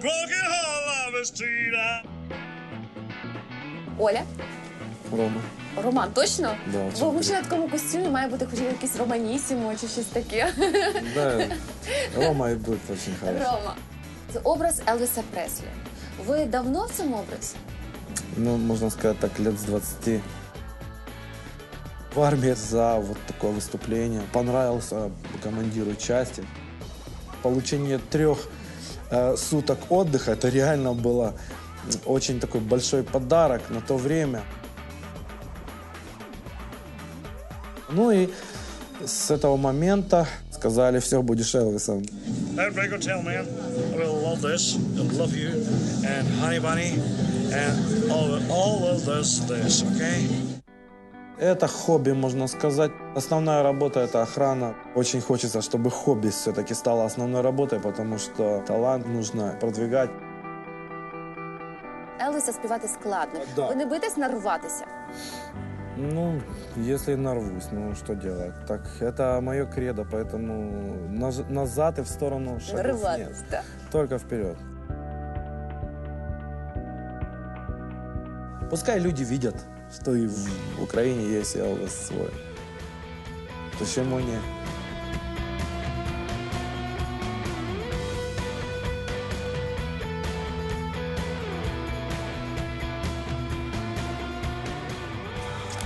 broken heart love is cheater. Оля, Рома. Роман, точно? Да, Бо це мужчина в такому костюмі має бути хоч якийсь романісімо чи щось таке. Да, Рома и будет очень хороший. Рома. Це образ Елвіса Преслі. Ви давно в цьому образі? Ну, можно сказать так, лет с 20. В армии за вот такое выступление. Понравился командиру части. Получение трех э, суток отдыха, это реально было очень такой большой подарок на то время. Ну и с этого момента сказали, все, будешь Элвисом. And all, all of this, this, okay? Это хобби, можно сказать. Основная работа – это охрана. Очень хочется, чтобы хобби все-таки стало основной работой, потому что талант нужно продвигать. Елвіса співати складно. Да. Ви не боїтесь нарватися? Ну, если нарвусь, ну что делать? Так, это мое кредо, поэтому наз- назад и в сторону шагов нет. Нарватись, так. Только вперед. Пускай люди видят, что и в Украине есть Элвис свой. Почему нет?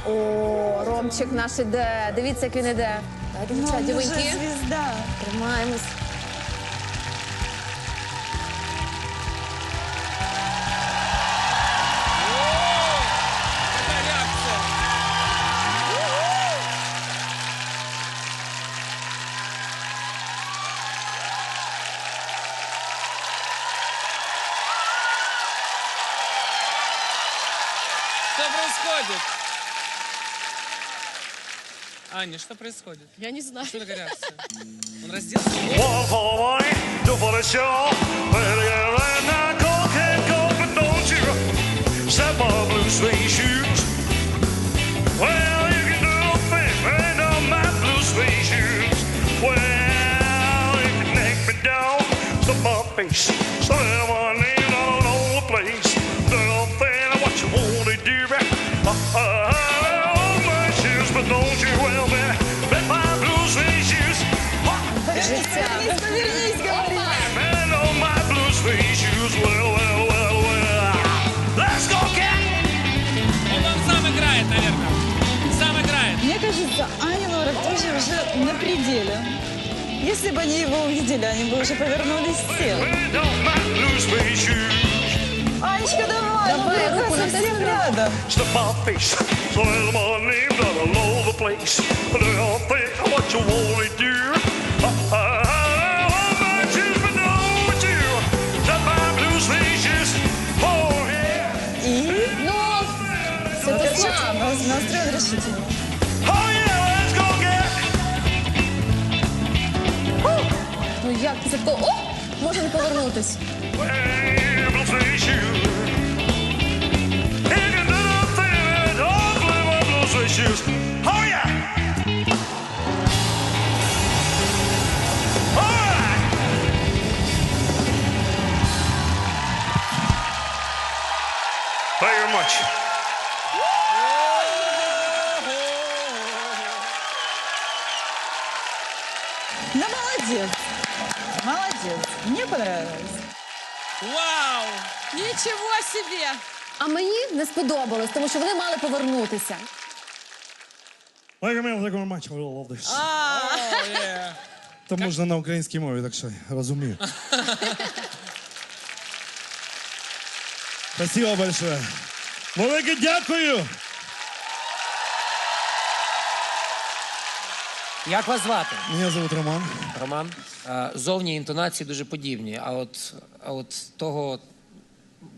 О, Ромчик наш іде. Дивіться, як він іде. Так, дівчата, дівоньки. звезда. Тримаємось. Аня, что происходит? Я не знаю. Что такая реакция? Он разделся? One Let's go, cat. Он вам сам играет, наверное. Сам играет. Мне кажется, Аня Лора тоже уже на пределе. Если бы они его увидели, они бы уже повернулись все. Анечка, давай, Давай, ну, руку совсем рядом. Step my Swell my name down all over the place. Little thing, what you wanna do? Uh, uh, uh, you. Oh, Ну, настроен решительно. Oh, yeah, let's go, cat. Ну як це то? О! Може не повернутись. Well, Much. Ну, молодец. Молодец. Мне понравилось. Вау! Ничего себе! А мені не сподобалось, тому що вони мали повернутися. You, man. Thank very much. I love this. О, е. То можна на українській мові, так що розумію. Спасибо большое. Велике дякую. Як вас звати? Мене зовут Роман. Роман. Е, Зовні інтонації дуже подібні, а от, а от того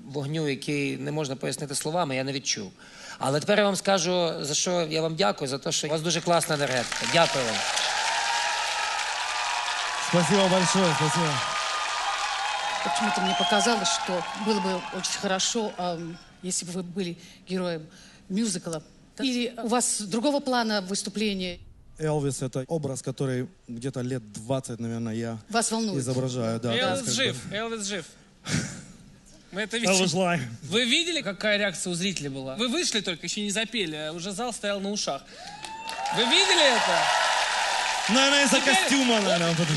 вогню, який не можна пояснити словами, я не відчув. Але тепер я вам скажу, за що я вам дякую, за те, що у вас дуже класна енергетика. Дякую вам. Спасибо большое, спасибо. Почему-то мне показалось, что было бы очень хорошо, ам, если бы вы были героем мюзикла. Или у вас другого плана выступления? Элвис — это образ, который где-то лет 20, наверное, я Вас волнует? изображаю. Да, как бы- жив, Елвис жив. Мы это видели. Вы видели, какая реакция у зрителей была? Вы вышли только, еще не запели, а уже зал стоял на ушах. Вы видели это? Наверное, из-за Теперь- костюма, наверное. вот.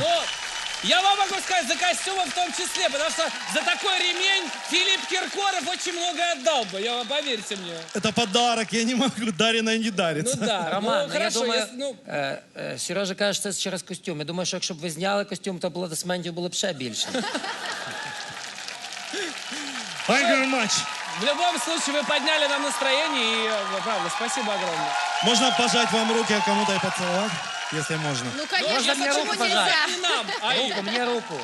Я вам могу сказать, за костюмом в том числе, потому что за такой ремень Филипп Киркоров очень многое отдал бы, я, поверьте мне. Это подарок, я не могу, дарено не Ну дарится. да, Роман, ну, ну, хорошо, я думаю, если- ну, е, е, Сережа каже, що це через костюм. Я думаю, що якщо б ви зняли костюм, то аплодисментів було б ще більше. Thank you very much. в любом случае вы подняли нам настроение, и, э, правда, спасибо огромное. Можно пожать вам руки, а кому-то и поцеловать, если можно. Ну, конечно, мені почему руку нельзя? пожати? Не нам, а. Руку, мені руку.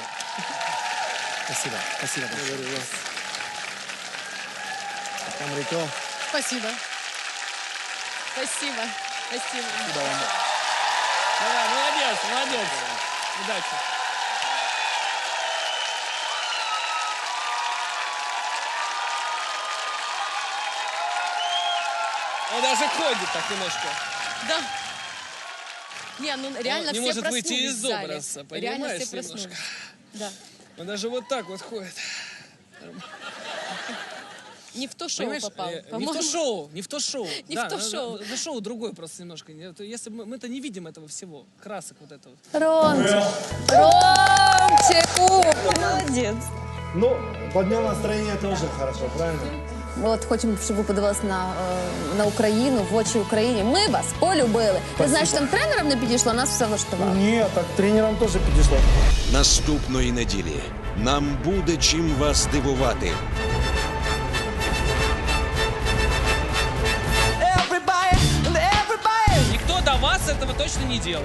Спасибо, спасибо. большое. Enrico. Спасибо. Спасибо. Спасибо. Давай, молодец, молодец. Удачи. Он даже ходит так немножко. Да. Не, ну реально Он не все может выйти проснулись из в зале. образа, Реально понимаешь, все проснулись. немножко. Да. Он даже вот так вот ходит. Не в то шоу Понимаешь, попал. э, не в По-моему, то шоу, не в то шоу. Не Да, в то на- шоу. на- на шоу другое просто немножко. Если бы мы- мы-то не видим этого всего, красок вот этого. Ромчик. Ромчику. Молодец. Ну, поднял настроение тоже хорошо, правильно? От хочемо, щоб ви подивилися на, е, на Україну, в очі Україні. Ми вас полюбили. Ти знаєш, там тренерам не підійшло, нас все влаштувало. Ні, так тренерам теж підійшло. Наступної неділі нам буде чим вас дивувати. Никто до вас этого точно не делал.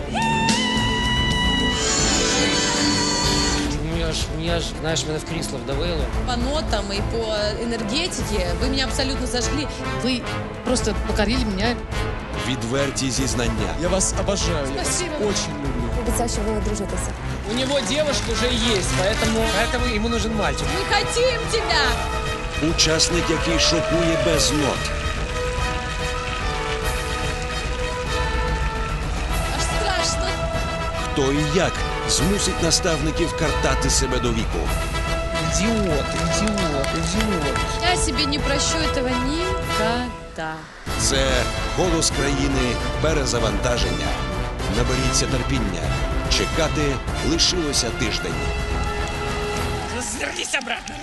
ж, я ж, знаєш, мене в крісло вдавило. по нотам и по энергетике вы меня абсолютно зажгли. Вы просто покорили меня. Відверті зізнання, Я вас обожаю. Спасибо. Очень люблю. Обіцяю, що ви одружитеся. У него девушка уже есть, поэтому... Поэтому йому нужен мальчик. Мы хотим тебя! учасник, який шокує без нот. Аж страшно. Хто і як змусить наставників картати себе до віку. Ідіот, ідіот, ідіот. Я собі не прощу этого никогда. Це голос країни перезавантаження. Наберіться терпіння. Чекати лишилося тиждень. Развернись обратно.